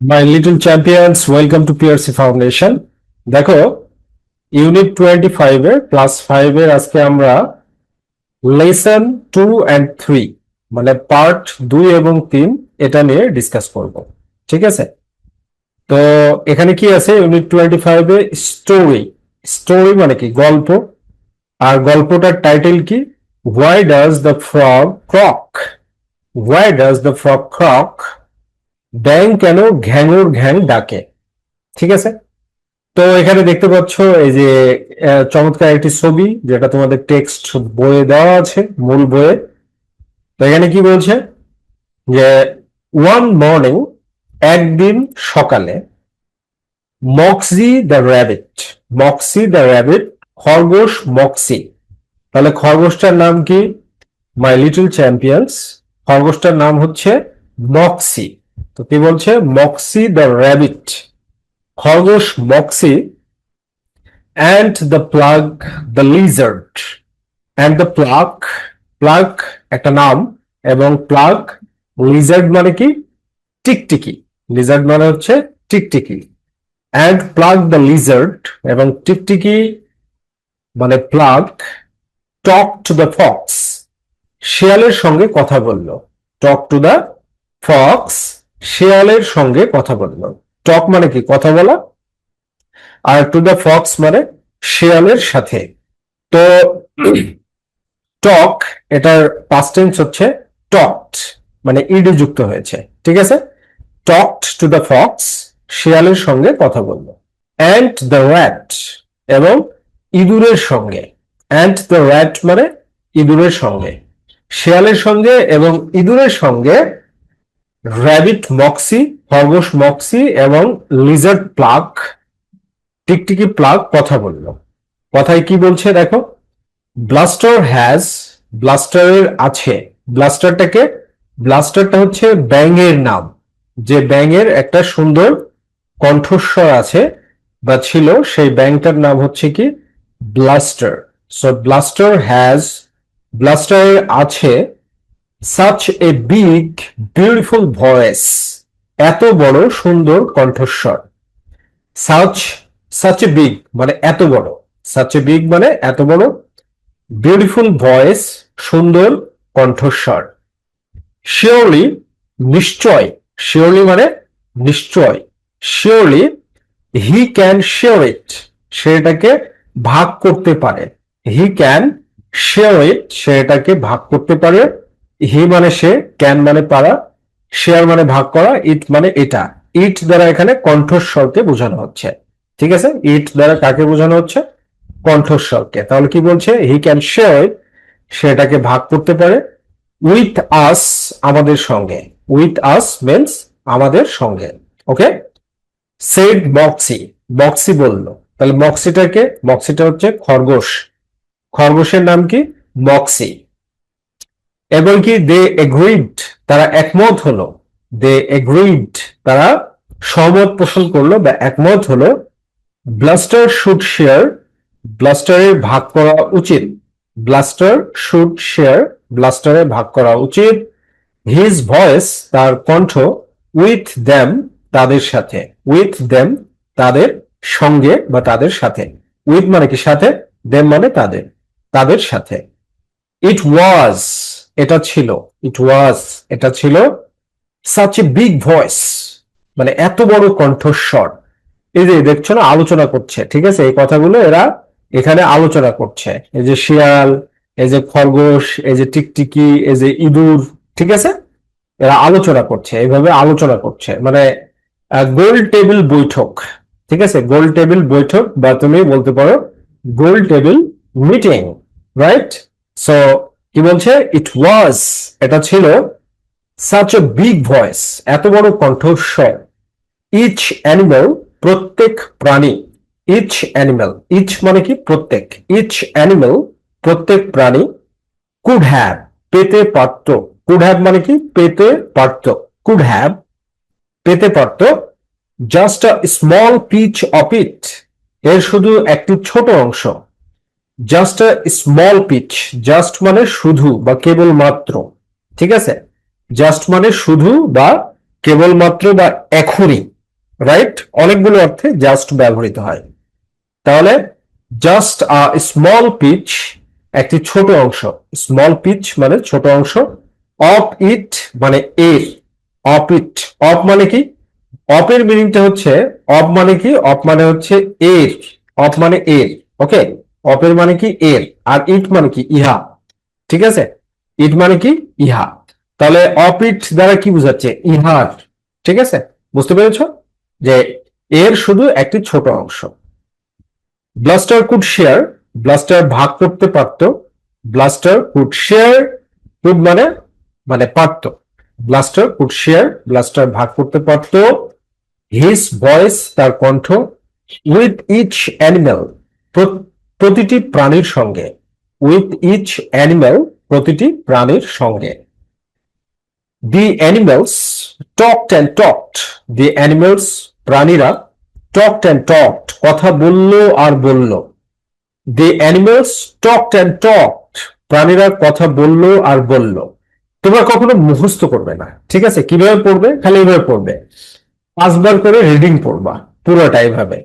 My little champions welcome to PRC foundation দেখো unit twenty ফাইভে class ফাইভের আজকে আমরা লেসন টু অ্যান্ড থ্রি মানে পার্ট দুই এবং তিন, এটা নিয়ে ডিসকাস করব। ঠিক আছে? তো এখানে কি আছে? ইউনিট টোয়েন্টি ফাইভে স্টোরি স্টোরি মানে কি? গল্প। আর গল্পটার টাইটেল কি? Why does the frog croak why does the frog croak ব্যাং কেন ঘ্যাঙুর ঘ্যাং ডাকে? ঠিক আছে? তো এখানে দেখতে পাচ্ছ এই যে চমৎকার একটি ছবি যেটা তোমাদের টেক্সট বইয়ে দেওয়া আছে, মূল বইয়ে। তো এখানে কি বলছে? যে ওয়ান মর্নিং একদিন সকালে Moxie the rabbit Moxie the rabbit খরগোশ মক্সি তাহলে খরগোশটার নাম কি? মাই লিটল চ্যাম্পিয়ন্স খরগোশটার নাম হচ্ছে মক্সি তো কি বলছে? মক্সি দ্য র্যাবিট খরগোশ Moxie and the Plug the lizard and the Plug Plug একটা নাম, এবং প্লাগ লিজার্ড মানে কি? টিকটিকি। লিজার্ড মানে হচ্ছে টিকটিকি। অ্যান্ড প্লাগ দ্য লিজার্ড এবং টিকটিকি মানে Plug talk to the fox শিয়ালের সঙ্গে কথা বলল। টক টু দ্য ফক্স শিয়ালের সঙ্গে কথা বলল টক মানে কি? কথা বলা। আর টু দ্য ফক্স মানে শেয়ালের সাথে। তো টক, এটার পাস্ট টেন্স হচ্ছে টকড মানে ইডি যুক্ত হয়েছে। ঠিক আছে? টকড টু দ্য ফক্স, শিয়ালের সঙ্গে কথা বলল। অ্যান্ড দ্য র্যাট এবং ইঁদুরের সঙ্গে। অ্যান্ড দ্য র্যাট মানে ইঁদুরের সঙ্গে। শিয়ালের সঙ্গে এবং ইঁদুরের সঙ্গে র্যাবিট মক্সি খরগোশ মক্সি এবং লিজার্ড প্লাগ টিকটিকি প্লাগ কথা বলল। কথায় কি বলছে দেখো? ব্লাস্টার হ্যাজ ব্লাস্টারের আছে। ব্লাস্টারটাকে ব্লাস্টারটা হচ্ছে ব্যাঙের নাম। যে ব্যাঙের একটা সুন্দর কণ্ঠস্বর আছে বা ছিল, সেই ব্যাংটার নাম হচ্ছে কি? ব্লাস্টার সো ব্লাস্টার হ্যাজ ব্লাস্টারের আছে such a big beautiful voice এত বড় সুন্দর কণ্ঠস্বর। সাচ সাচ এ বিগ মানে এত বড়। সাচ এ বিগ মানে এত বড় বিউটিফুল ভয়েস সুন্দর কণ্ঠস্বর। শিওরলি নিশ্চয় শিওরলি মানে নিশ্চয়। Surely he can share it সেটাকে ভাগ করতে পারে। হি ক্যান শেয়ার ইট সেটাকে ভাগ করতে পারে। হি মানে সে, ক্যান মানে পারা, শেয়ার মানে ভাগ করা, ইট মানে এটা। ইট দ্বারা এখানে কণ্ঠস্বরকে বোঝানো হচ্ছে। ঠিক আছে? ইট দ্বারা কাকে বোঝানো হচ্ছে? কণ্ঠস্বরকে। তাহলে কি বলছে? হি ক্যান শেয়ার, সেটাকে ভাগ করতে পারে। উইথ আস আমাদের সঙ্গে। উইথ আস মিন্স আমাদের সঙ্গে। ওকে? সেড মক্সি মক্সি বলল। তাহলে মক্সিটাকে মক্সিটা হচ্ছে খরগোশ। খরগোশের নাম কি? মক্সি এবং কি দে এগ্রিড তারা একমত হলো। দে এগ্রিড তারা সহমত পোষণ করল বা একমত হলো ব্লাস্টার শুড শেয়ার ব্লাস্টারের ভাগ করা উচিত। ব্লাস্টার শুড শেয়ার ব্লাস্টারের ভাগ করা উচিত। হিজ ভয়েস তার কণ্ঠ উইথ দ্যাম তাদের সাথে। উইথ দেম তাদের সঙ্গে বা তাদের সাথে। উইথ মানে কি সাথে? দেম মানে তাদের তাদের সাথে। ইট ওয়াজ এটা ছিল ইট ওয়াজ এটা ছিল সাচ এ বিগ ভয়েস মানে এত বড় কণ্ঠস্বর। এই যে দেখছ না, আলোচনা করছে, ঠিক আছে? এই কথাগুলো এরা এখানে আলোচনা করছে। এই যে শিয়াল, এই যে খরগোশ, এই যে টিকটিকি, এই যে ইঁদুর, ঠিক আছে? এরা আলোচনা করছে, এইভাবে আলোচনা করছে। মানে গোল টেবিল বৈঠক, ঠিক আছে? গোল টেবিল বৈঠক, বা তুমি বলতে পারো গোল টেবিল মিটিং রাইট সো কি বলছে? ইট ওয়াজ এটা ছিল সাচ এ বিগ ভয়েস এত বড় কণ্ঠস্বর। ইচ অ্যানিমাল প্রত্যেক প্রাণী ইচ অ্যানিমাল ইচ মানে কি? প্রত্যেক। ইচ অ্যানিমাল প্রত্যেক প্রাণী কুড হ্যাভ পেতে পারত। কুড হ্যাভ মানে কি? পেতে পারত। কুড হ্যাভ পেতে পারত। Just a small piece of it এর শুধু একটি ছোট অংশ। Just a small piece just মানে শুধু বা কেবল মাত্র ঠিক আছে? জাস্ট মানে শুধু বা কেবলমাত্র বা এখনই রাইট অনেকগুলো অর্থে জাস্ট ব্যবহৃত হয়। তাহলে জাস্ট আ স্মল পিচ একটি ছোট অংশ স্মল পিচ মানে ছোট অংশ অফ ইট মানে এর অফ ইট অফ মানে কি? অফের মিনিংটা হচ্ছে অফ মানে কি? অফ মানে হচ্ছে এর অফ মানে এর ওকে অফের মানে কি এর, আর ইট মানে কি ইহা। ঠিক আছে? ইট মানে কি ইহা। তাহলে অফ ইট দ্বারা কি বোঝাচ্ছে? ইহার। ঠিক আছে? বুঝতে পেরেছ? যে এর শুধু একটি ছোট অংশ। ব্লাস্টার কুড শেয়ার ব্লাস্টার ভাগ করতে পারত। ব্লাস্টার কুড শেয়ার কুড মানে মানে পারত। ব্লাস্টার কুড শেয়ার ব্লাস্টার ভাগ করতে পারত। হিস ভয়েস তার কণ্ঠ উইথ ইচ অ্যানিমেল প্রতিটি প্রাণীর সঙ্গে উইথ ইচ অ্যানিমেল প্রতিটি প্রাণীর সঙ্গে। The animals talked and talked the animals প্রাণীরা টকড অ্যান্ড টকড কথা বলল আর বলল। The animals talked and talked প্রাণীরা কথা বলল আর বলল। তোমরা কখনো মুখস্থ করবে না, ঠিক আছে? কীভাবে পড়বে? খালি এইভাবে পড়বে। পাঁচবার করে রিডিং পড়বা, পুরোটা এইভাবে।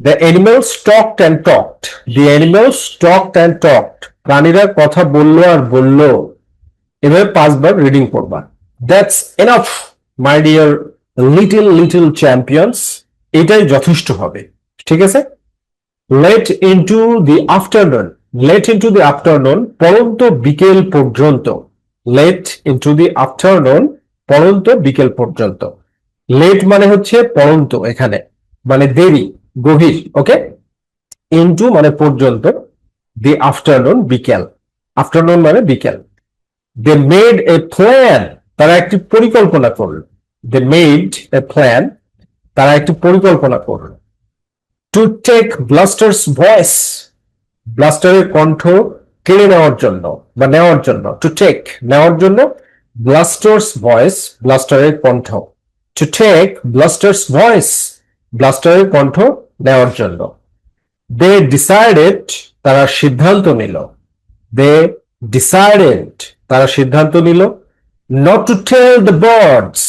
The animals talked and talked the animals talked and talked প্রাণীরা কথা বলল আর বলল। এভাবে পাঁচবার রিডিং পড়বা। That's enough my dear little little champions এটাই যথেষ্ট হবে। ঠিক আছে? Late into the afternoon late into the afternoon পরন্ত বিকেল পর্যন্ত। লেট ইনটু দি আফটারনুন পরন্ত বিকেল পর্যন্ত। লেট মানে হচ্ছে পরন্ত, এখানে। মানে দেরি। গভীর ওকে ইনটু মানে পর্যন্ত দি আফটারনুন বিকেল। আফটারনুন মানে বিকেল। দে মেড এ প্ল্যান তারা একটি পরিকল্পনা করল। দে মেড এ প্ল্যান তারা একটি পরিকল্পনা করল। টু টেক ব্লাস্টার্স ভয়েস ব্লাস্টারের কণ্ঠ কেড়ে নেওয়ার জন্য, বা নেওয়ার জন্য টু টেক নেওয়ার জন্য ব্লাস্টার্স ভয়েস ব্লাস্টারের কণ্ঠ। টু টেক ব্লাস্টার্স ভয়েস ব্লাস্টারের কণ্ঠ নেওয়ার জন্য। দে ডিসাইডেড তারা সিদ্ধান্ত নিল। দে ডিসাইডেড তারা সিদ্ধান্ত নিল not to tell the birds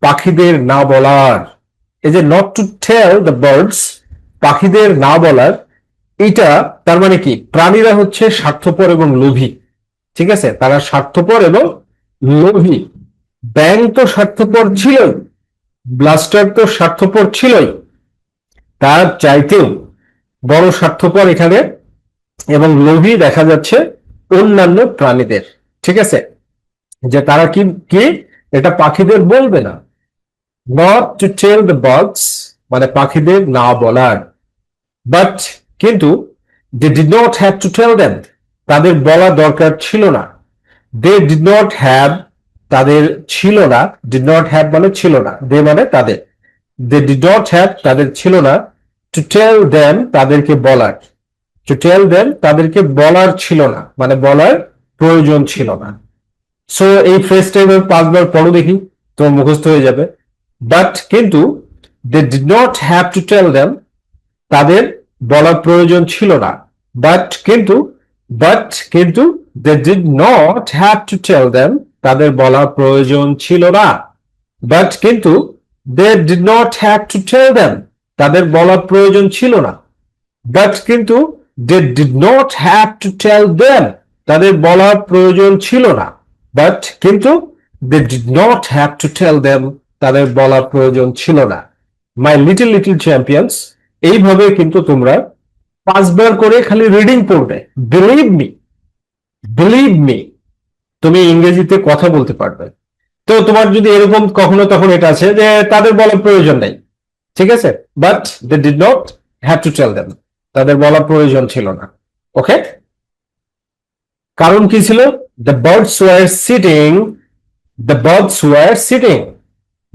পাখিদের না বলার। এই যে not to tell the birds পাখিদের না বলার, এটা তার মানে কি? প্রাণীরা হচ্ছে স্বার্থপর এবং লোভী। ঠিক আছে? তারা স্বার্থপর এবং লোভী। ব্যাং তো স্বার্থপর ছিলই ব্লাস্টার তো স্বার্থপর ছিলই। তার চাইতেও বড় স্বার্থপর এখানে এবং লোভী দেখা যাচ্ছে অন্যান্য প্রাণীদের। ঠিক আছে? যে তারা কি কি? এটা পাখিদের বলবে না। Not to tell the birds মানে পাখিদের না বলার। বাট কিন্তু they did not have to tell them তাদের বলা দরকার ছিল না। দে ডিড নট হ্যাভ তাদের ছিল না। ডিড নট হ্যাভ মানে ছিল না। দে মানে তাদের। দে ডিড নট হ্যাভ তাদের ছিল না। টু টেল দেম তাদেরকে বলার। টু টেল দেম তাদেরকে বলার ছিল না। মানে বলার প্রয়োজন ছিল না। সো এই ফ্রেজটা এভাবে পাঁচবার পড়ো দেখি, তোমার মুখস্থ হয়ে যাবে। বাট কিন্তু they did not have to tell them তাদের বলার প্রয়োজন ছিল না। বাট কিন্তু বাট কিন্তু they did not have to tell them তাদের বলার প্রয়োজন ছিল না। বাট কিন্তু they did not have to tell them তাদের বলার প্রয়োজন ছিল না। বাট কিন্তু they did not have to tell them তাদের বলার প্রয়োজন ছিল না। বাট কিন্তু they did not have to tell them তাদের বলার প্রয়োজন ছিল না। মাই লিটল লিটল চ্যাম্পিয়ন্স এইভাবে কিন্তু তোমরা পাঁচবার করে খালি রিডিং পড়বে। বিলিভ মি বিলিভ মি তুমি ইংরেজিতে কথা বলতে পারবে। তো তোমার যদি এরকম কখনো তখন এটা আছে যে তাদের বলার প্রয়োজন নেই। ঠিক আছে? But they did not have to tell them তাদের বলার প্রয়োজন ছিল না। ওকে কারণ কি ছিল? The birds were sitting the birds were sitting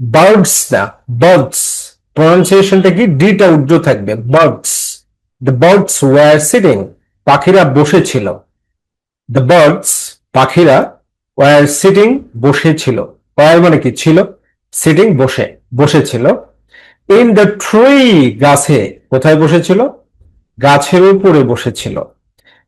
birds না বার্ডস প্রনাউন্সিয়েশনটা কি? ডিটা উর্দু থাকবে। Birds the birds were sitting পাখিরা বসেছিল। দ্য বার্ডস পাখিরা ওয়ার সিটিং বসেছিল। ওয়ার মানে কি? ছিল। সিটিং বসে, বসেছিল। ইন দ্য ট্রি গাছে কোথায় বসেছিল? গাছের উপরে বসেছিল।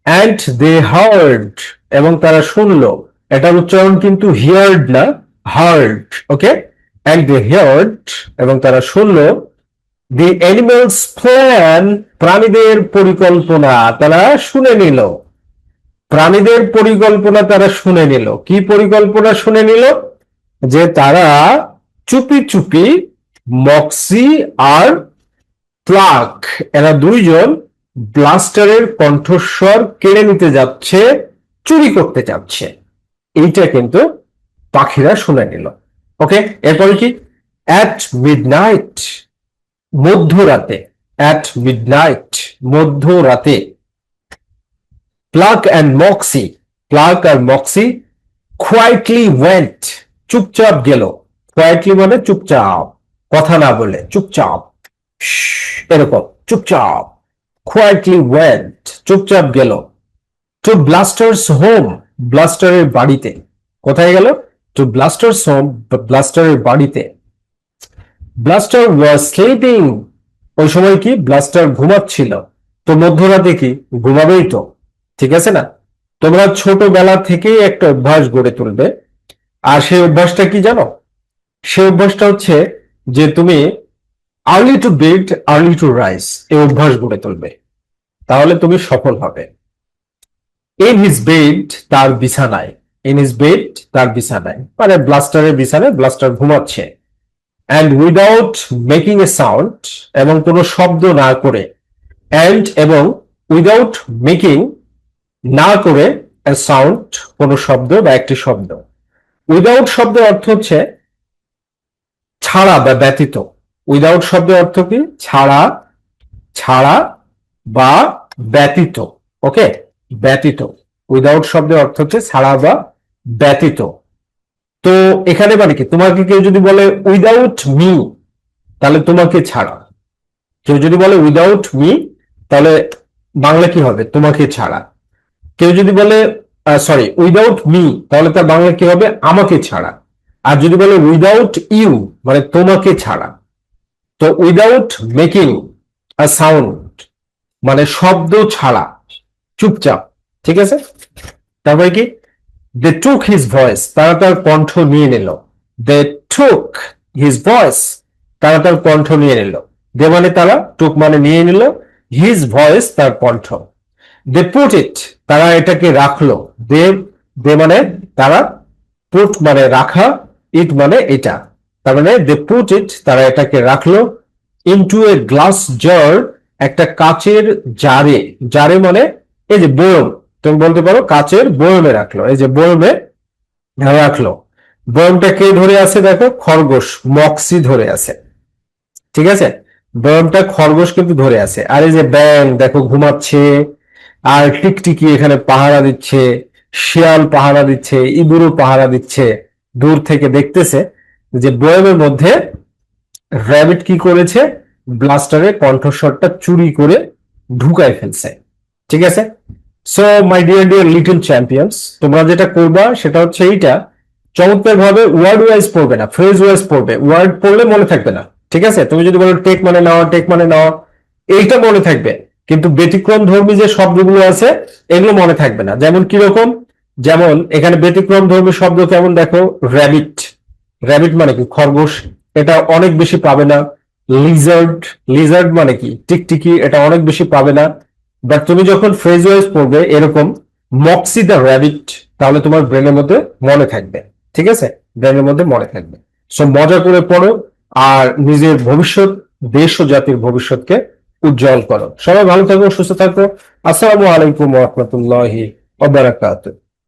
অ্যান্ড দে হার্ড এবং তারা শুনলো। এটার উচ্চারণ কিন্তু হিয়ার্ড না heard okay and they heard এবং তারা শুনলো দি অ্যানিমালস প্ল্যান প্রাণীদের পরিকল্পনা। তারা শুনে নিল। প্রাণীদের পরিকল্পনা তারা শুনে নিল। কি পরিকল্পনা শুনে নিল? যে তারা চুপি চুপি মক্সি আর প্লাক এরা দুইজন ব্লাস্টারের কণ্ঠস্বর কেড়ে নিতে যাচ্ছে, চুরি করতে যাচ্ছে। এইটা কিন্তু পাখিরা শুনে নিল। ওকে এরপরে কি? অ্যাট মিডনাইট মধ্যরাতে অ্যাট মিডনাইট মধ্যরাতে। প্লাক অ্যান্ড মক্সি প্লাক আর মক্সি কোয়াইটলি ওয়েন্ট চুপচাপ গেল। কোয়াইটলি মানে চুপচাপ। কথা না বলে চুপচাপ এরকম চুপচাপ কোয়াইটলি ওয়েন্ট চুপচাপ গেল টু ব্লাস্টার্স হোম ব্লাস্টারের বাড়িতে কোথায় গেল টু ব্লাস্টার্স হোম ব্লাস্টারের বাড়িতে ব্লাস্টার ওয়াজ স্লিপিং ওই সময় কি ব্লাস্টার ঘুমাচ্ছিল তো মধ্যরাতে কি ঘুমাবেই তো ঠিক আছে না তোমরা ছোটবেলা থেকেই একটা অভ্যাস গড়ে তুলবে আর সেই অভ্যাসটা কি জানো সেই অভ্যাসটা হচ্ছে যে তুমি early to bed early to rise এই অভ্যাস গড়ে তুলবে। তাহলে তুমি সফল হবে। ইন হিজ বেড তার বিছানায়। ইন হিজ বেড তার বিছানায়। মানে ব্লাস্টারের বিছানায়, ব্লাস্টার ঘুমাচ্ছে। And without making a sound এবং কোনো শব্দ না করে অ্যান্ড এবং উইদাউট মেকিং না করে সাউন্ড কোনো শব্দ বা একটি শব্দ। উইদাউট শব্দের অর্থ হচ্ছে ছাড়া বা ব্যতীত। উইদাউট শব্দের অর্থ কি? ছাড়া ছাড়া বা ব্যতীত। ওকে ব্যতীত। উইদাউট শব্দের অর্থ হচ্ছে ছাড়া বা ব্যতীত। তো এখানে মানে কি? তোমাকে কেউ যদি বলে উইদাউট মি তাহলে তোমাকে ছাড়া। কেউ যদি বলে উইদাউট মি তাহলে বাংলা কি হবে? তোমাকে ছাড়া। কেউ যদি বলে সরি উইদাউট মি তাহলে তার বাংলা কি হবে? আমাকে ছাড়া। আর যদি বলে উইদাউট ইউ মানে তোমাকে ছাড়া, তো উইদাউট মেকিং আ সাউন্ড মানে শব্দ ছাড়া, চুপচাপ, ঠিক আছে? তারপরে কি? দে টুক হিজ ভয়েস তারা তার কণ্ঠ নিয়ে নিল। দে টুক হিজ ভয়েস তারা তার কণ্ঠ নিয়ে নিল। দে মানে তারা টুক মানে নিয়ে নিল হিজ ভয়েস তার কণ্ঠ। দে পুট ইট তারা এটাকে রাখল। দে দে মানে তারা পুট মানে রাখা ইট মানে এটা। তার মানে দে পুট ইট তারা এটাকে রাখল ইনটু এ গ্লাস জার একটা কাচের জারে। জারে মানে এই যে বয়ম তুমি বলতে পারো কাচের বয়মে রাখল। এই যে বয়মে রাখল। বয়মটা কে ধরে আছে দেখো? খরগোশ, মক্সি ধরে আছে। ঠিক আছে? বয়মটা খরগোশ কিন্তু ধরে আছে। আর এই যে ব্যাং দেখো ঘুমাচ্ছে, আর টিকটিকি এখানে পাহারা দিচ্ছে, শিয়াল পাহারা দিচ্ছে, ইঁদুরও পাহারা দিচ্ছে। দূর থেকে দেখতেছে যে বয়মের মধ্যে র্যাবিট কি করেছে? ব্লাস্টারের কণ্ঠস্বরটা চুরি করে ঢুকায় ফেলছে। ঠিক আছে? So my dear dear little champions তোমরা যেটা করবা সেটা হচ্ছে এইটা। চমৎকার ভাবে ওয়ার্ড ওয়াইজ পড়বে না ফ্রেজ ওয়াইজ পড়বে। ওয়ার্ড পড়লে মনে থাকবে না, ঠিক আছে? তুমি যদি বলো টেক মানে নেওয়া টেক মানে নেওয়া এইটা মনে থাকবে। কিন্তু ব্যতিক্রম ধর্মী যে শব্দগুলো আছে, এগুলো মনে থাকবে না। যেমন কীরকম? যেমন, এখানে ব্যতিক্রম ধর্মী শব্দ কেমন দেখো? র্যাবিট র্যাবিট মানে কি? খরগোশ। এটা অনেক বেশি পাবে না। লিজার্ড লিজার্ড মানে কি? টিকটিকি। এটা অনেক বেশি পাবে না। বাট তুমি যখন ফ্রেজ ওয়াইজ পড়বে, এরকম মক্সি দ্য র্যাবিট তাহলে তোমার ব্রেনের মধ্যে মনে থাকবে। ঠিক আছে? ব্রেনের মধ্যে মনে থাকবে। সো মজা করে পড়ো আর নিজের ভবিষ্যৎ, দেশ ও জাতির ভবিষ্যৎকে উজ্জ্বল করো। সবাই ভালো থাকো, সুস্থ থাকো। আসসালামু আলাইকুম রহমতুল্লাহি ওয়া বারাকাতুহু।